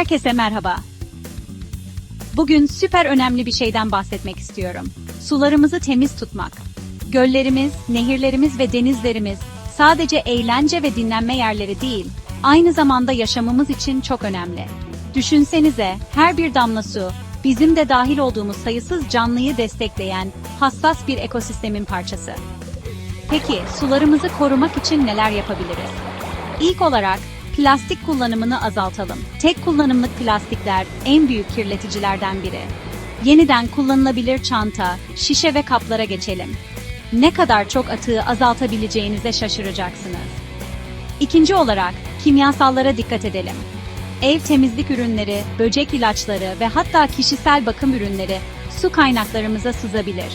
Herkese merhaba. Bugün süper önemli bir şeyden bahsetmek istiyorum. Sularımızı temiz tutmak. Göllerimiz, nehirlerimiz ve denizlerimiz sadece eğlence ve dinlenme yerleri değil, aynı zamanda yaşamımız için çok önemli. Düşünsenize, her bir damla su, bizim de dahil olduğumuz sayısız canlıyı destekleyen hassas bir ekosistemin parçası. Peki, sularımızı korumak için neler yapabiliriz? İlk olarak plastik kullanımını azaltalım. Tek kullanımlık plastikler en büyük kirleticilerden biri. Yeniden kullanılabilir çanta, şişe ve kaplara geçelim. Ne kadar çok atığı azaltabileceğinize şaşıracaksınız. İkinci olarak kimyasallara dikkat edelim. Ev temizlik ürünleri, böcek ilaçları ve hatta kişisel bakım ürünleri su kaynaklarımıza sızabilir.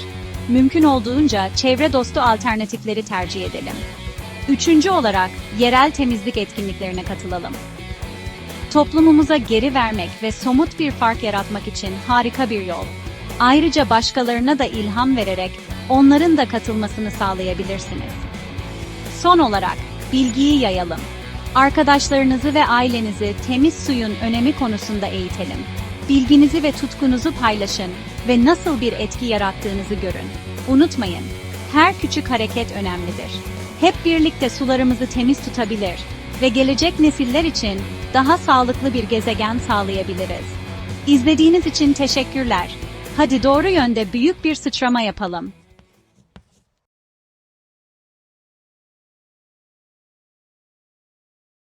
Mümkün olduğunca çevre dostu alternatifleri tercih edelim. Üçüncü olarak yerel temizlik etkinliklerine katılalım. Toplumumuza geri vermek ve somut bir fark yaratmak için harika bir yol. Ayrıca başkalarına da ilham vererek onların da katılmasını sağlayabilirsiniz. Son olarak bilgiyi yayalım. Arkadaşlarınızı ve ailenizi temiz suyun önemi konusunda eğitelim. Bilginizi ve tutkunuzu paylaşın ve nasıl bir etki yarattığınızı görün. Unutmayın, her küçük hareket önemlidir. Hep birlikte sularımızı temiz tutabilir ve gelecek nesiller için daha sağlıklı bir gezegen sağlayabiliriz. İzlediğiniz için teşekkürler. Hadi doğru yönde büyük bir sıçrama yapalım.